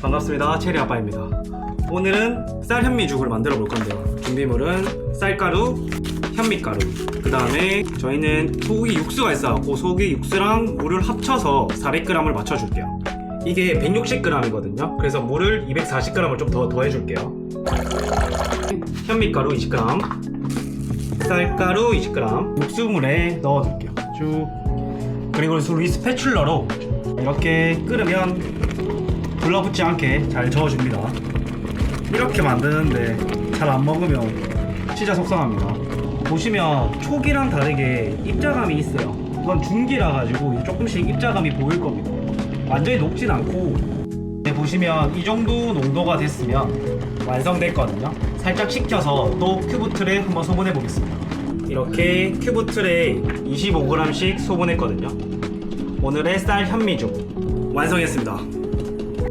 반갑습니다. 체리 아빠입니다. 오늘은 쌀 현미죽을 만들어 볼 건데요. 준비물은 쌀가루, 현미가루, 그 다음에 저희는 소고기 육수가 있어갖고 소고기 육수랑 물을 합쳐서 400g을 맞춰줄게요. 이게 160g이거든요. 그래서 물을 240g을 좀 더 더해줄게요. 현미가루 20g, 쌀가루 20g, 육수물에 넣어줄게요. 쭉. 그리고 우리 스패출러로 이렇게 끓으면 불러붙지 않게 잘 저어줍니다. 이렇게 만드는데 잘 안 먹으면 진짜 속상합니다. 보시면 초기랑 다르게 입자감이 있어요. 이건 중기라 가지고 조금씩 입자감이 보일 겁니다. 완전히 녹진 않고 네, 보시면 이 정도 농도가 됐으면 완성됐거든요. 살짝 식혀서 또 큐브 틀에 한번 소분해 보겠습니다. 이렇게 큐브 틀에 25g씩 소분했거든요. 오늘의 쌀 현미죽 완성했습니다.